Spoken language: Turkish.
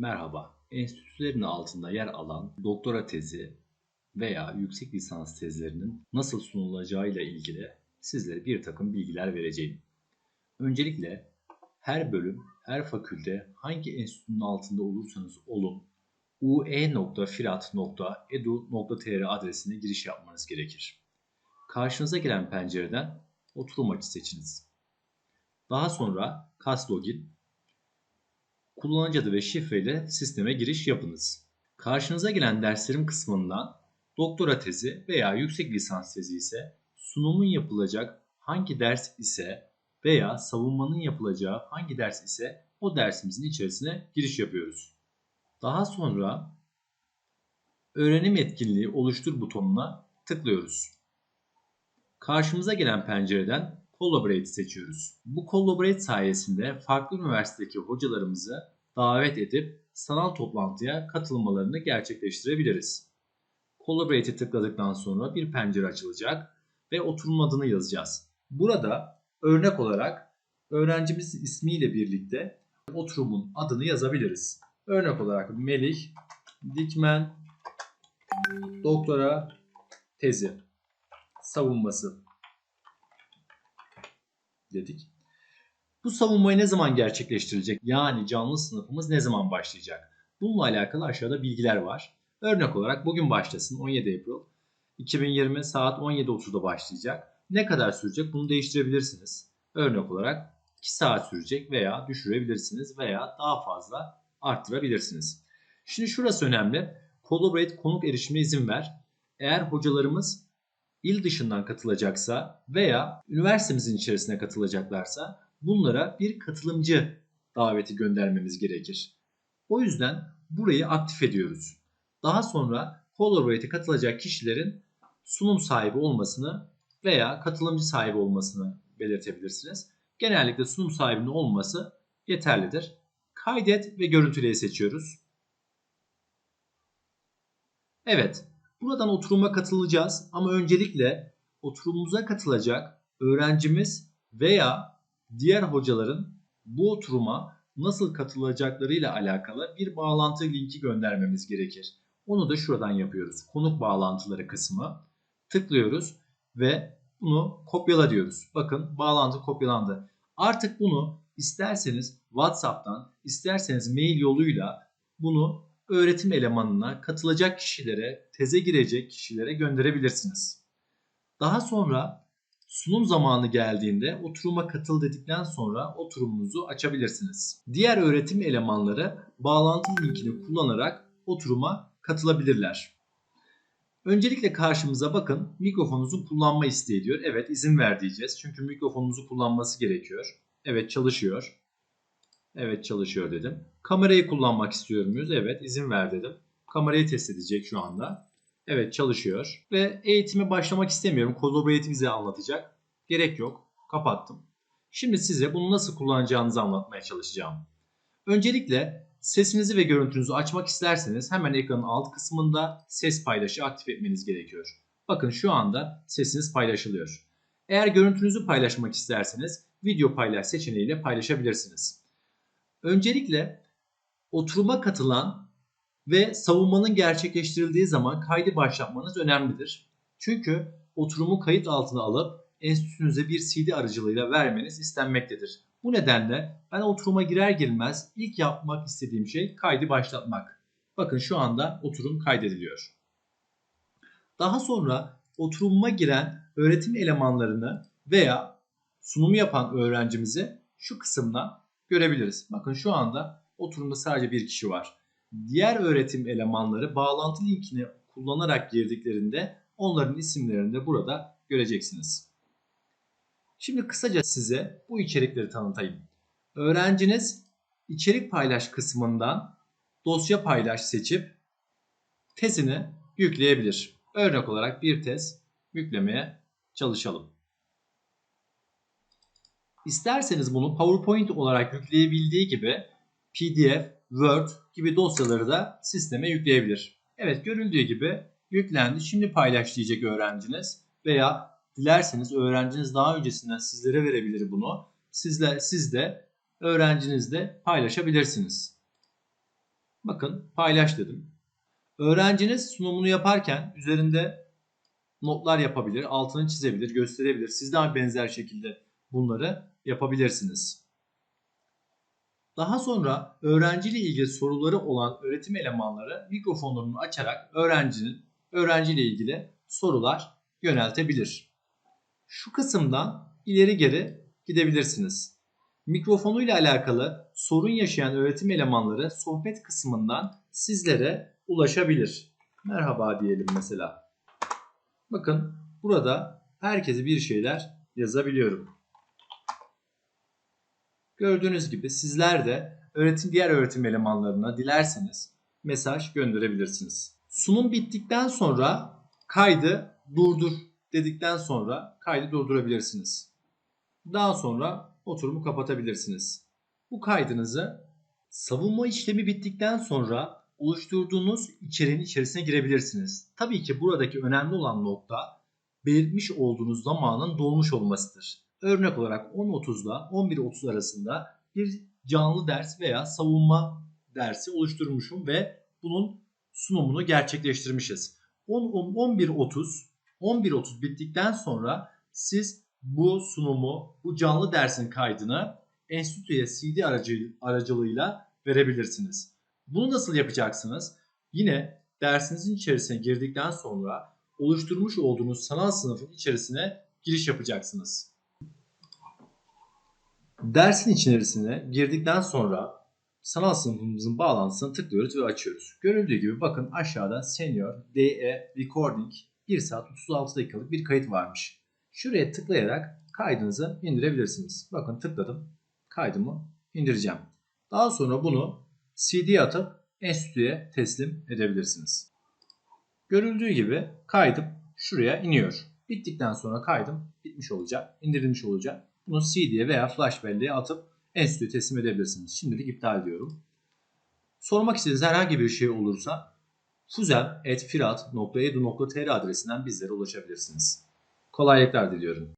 Merhaba, enstitülerin altında yer alan doktora tezi veya yüksek lisans tezlerinin nasıl sunulacağıyla ilgili sizlere bir takım bilgiler vereceğim. Öncelikle her bölüm, her fakülte hangi enstitünün altında olursanız olun ue.firat.edu.tr adresine giriş yapmanız gerekir. Karşınıza gelen pencereden oturum açı seçiniz. Daha sonra CAS Login kullanıcı adı ve şifreyle sisteme giriş yapınız. Karşınıza gelen derslerim kısmından doktora tezi veya yüksek lisans tezi ise sunumun yapılacak hangi ders ise veya savunmanın yapılacağı hangi ders ise o dersimizin içerisine giriş yapıyoruz. Daha sonra öğrenim etkinliği oluştur butonuna tıklıyoruz. Karşımıza gelen pencereden Collaborate seçiyoruz. Bu Collaborate sayesinde farklı üniversitedeki hocalarımızı davet edip sanal toplantıya katılmalarını gerçekleştirebiliriz. Collaborate'e tıkladıktan sonra bir pencere açılacak ve oturum adını yazacağız. Burada örnek olarak öğrencimiz ismiyle birlikte oturumun adını yazabiliriz. Örnek olarak Melih Dikmen doktora tezi savunması dedik. Bu savunmayı ne zaman gerçekleştirilecek? Yani canlı sınıfımız ne zaman başlayacak? Bununla alakalı aşağıda bilgiler var. Örnek olarak bugün başlasın 17 Eylül 2020 saat 17.30'da başlayacak. Ne kadar sürecek bunu değiştirebilirsiniz. Örnek olarak 2 saat sürecek veya düşürebilirsiniz veya daha fazla arttırabilirsiniz. Şimdi şurası önemli. Collaborate konuk erişime izin ver. Eğer hocalarımız il dışından katılacaksa veya üniversitemizin içerisine katılacaklarsa bunlara bir katılımcı daveti göndermemiz gerekir. O yüzden burayı aktif ediyoruz. Daha sonra Collaborate'e katılacak kişilerin sunum sahibi olmasını veya katılımcı sahibi olmasını belirtebilirsiniz. Genellikle sunum sahibinin olması yeterlidir. Kaydet ve görüntüleyi seçiyoruz. Evet, buradan oturuma katılacağız ama öncelikle oturumumuza katılacak öğrencimiz veya diğer hocaların bu oturuma nasıl katılacaklarıyla alakalı bir bağlantı linki göndermemiz gerekir. Onu da şuradan yapıyoruz. Konuk bağlantıları kısmı. Tıklıyoruz ve bunu kopyala diyoruz. Bakın bağlantı kopyalandı. Artık bunu isterseniz WhatsApp'tan, isterseniz mail yoluyla bunu öğretim elemanına katılacak kişilere, teze girecek kişilere gönderebilirsiniz. Daha sonra sunum zamanı geldiğinde oturuma katıl dedikten sonra oturumunuzu açabilirsiniz. Diğer öğretim elemanları bağlantı linkini kullanarak oturuma katılabilirler. Öncelikle karşımıza bakın mikrofonunuzu kullanma isteği diyor. Evet izin ver diyeceğiz. Çünkü mikrofonunuzu kullanması gerekiyor. Evet çalışıyor. Evet çalışıyor dedim. Kamerayı kullanmak istiyor muyuz? Evet izin ver dedim. Kamerayı test edecek şu anda. Evet çalışıyor. Ve eğitime başlamak istemiyorum. Collaborate bize anlatacak. Gerek yok. Kapattım. Şimdi size bunu nasıl kullanacağınızı anlatmaya çalışacağım. Öncelikle sesinizi ve görüntünüzü açmak isterseniz hemen ekranın alt kısmında ses paylaşı aktif etmeniz gerekiyor. Bakın şu anda sesiniz paylaşılıyor. Eğer görüntünüzü paylaşmak isterseniz video paylaş seçeneğiyle paylaşabilirsiniz. Öncelikle oturuma katılan ve savunmanın gerçekleştirildiği zaman kaydı başlatmanız önemlidir. Çünkü oturumu kayıt altına alıp enstitünüze bir CD aracılığıyla vermeniz istenmektedir. Bu nedenle ben oturuma girer girmez ilk yapmak istediğim şey kaydı başlatmak. Bakın şu anda oturum kaydediliyor. Daha sonra oturuma giren öğretim elemanlarını veya sunum yapan öğrencimizi şu kısımdan görebiliriz. Bakın şu anda oturumda sadece bir kişi var. Diğer öğretim elemanları bağlantı linkini kullanarak girdiklerinde onların isimlerini de burada göreceksiniz. Şimdi kısaca size bu içerikleri tanıtayım. Öğrenciniz içerik paylaş kısmından dosya paylaş seçip tezini yükleyebilir. Örnek olarak bir tez yüklemeye çalışalım. İsterseniz bunu PowerPoint olarak yükleyebildiği gibi PDF, Word gibi dosyaları da sisteme yükleyebilir. Evet görüldüğü gibi yüklendi. Şimdi paylaş diyecek öğrenciniz veya dilerseniz öğrenciniz daha öncesinden sizlere verebilir bunu. Sizler, siz de öğrencinizle paylaşabilirsiniz. Bakın paylaş dedim. Öğrenciniz sunumunu yaparken üzerinde notlar yapabilir, altını çizebilir, gösterebilir. Siz de benzer şekilde bunları yapabilirsiniz. Daha sonra öğrenciyle ilgili soruları olan öğretim elemanları mikrofonlarını açarak öğrencinin öğrenciyle ilgili sorular yöneltebilir. Şu kısımdan ileri geri gidebilirsiniz. Mikrofonuyla alakalı sorun yaşayan öğretim elemanları sohbet kısmından sizlere ulaşabilir. Merhaba diyelim mesela. Bakın burada herkese bir şeyler yazabiliyorum. Gördüğünüz gibi sizler de öğretim diğer öğretim elemanlarına dilerseniz mesaj gönderebilirsiniz. Sunum bittikten sonra kaydı durdur dedikten sonra kaydı durdurabilirsiniz. Daha sonra oturumu kapatabilirsiniz. Bu kaydınızı savunma işlemi bittikten sonra oluşturduğunuz içeriğin içerisine girebilirsiniz. Tabii ki buradaki önemli olan nokta belirtmiş olduğunuz zamanın dolmuş olmasıdır. Örnek olarak 10.30'da 11.30 arasında bir canlı ders veya savunma dersi oluşturmuşum ve bunun sunumunu gerçekleştirmişiz. 11.30 11.30 bittikten sonra siz bu sunumu, bu canlı dersin kaydını enstitüye CD aracı, aracılığıyla verebilirsiniz. Bunu nasıl yapacaksınız? Yine dersinizin içerisine girdikten sonra oluşturmuş olduğunuz sanal sınıfın içerisine giriş yapacaksınız. Dersin içerisine girdikten sonra sanal sınıfımızın bağlantısını tıklıyoruz ve açıyoruz. Görüldüğü gibi bakın aşağıda Senior DE Recording 1 saat 36 dakikalık bir kayıt varmış. Şuraya tıklayarak kaydınızı indirebilirsiniz. Bakın tıkladım. Kaydımı indireceğim. Daha sonra bunu CD'ye atıp enstitüye teslim edebilirsiniz. Görüldüğü gibi kaydım şuraya iniyor. Bittikten sonra kaydım bitmiş olacak, indirilmiş olacak. Bunu CD'ye veya flash belleğe atıp enstitüye teslim edebilirsiniz. Şimdilik iptal ediyorum. Sormak istediğiniz herhangi bir şey olursa fuzem.firat.edu.tr adresinden bizlere ulaşabilirsiniz. Kolaylıklar diliyorum.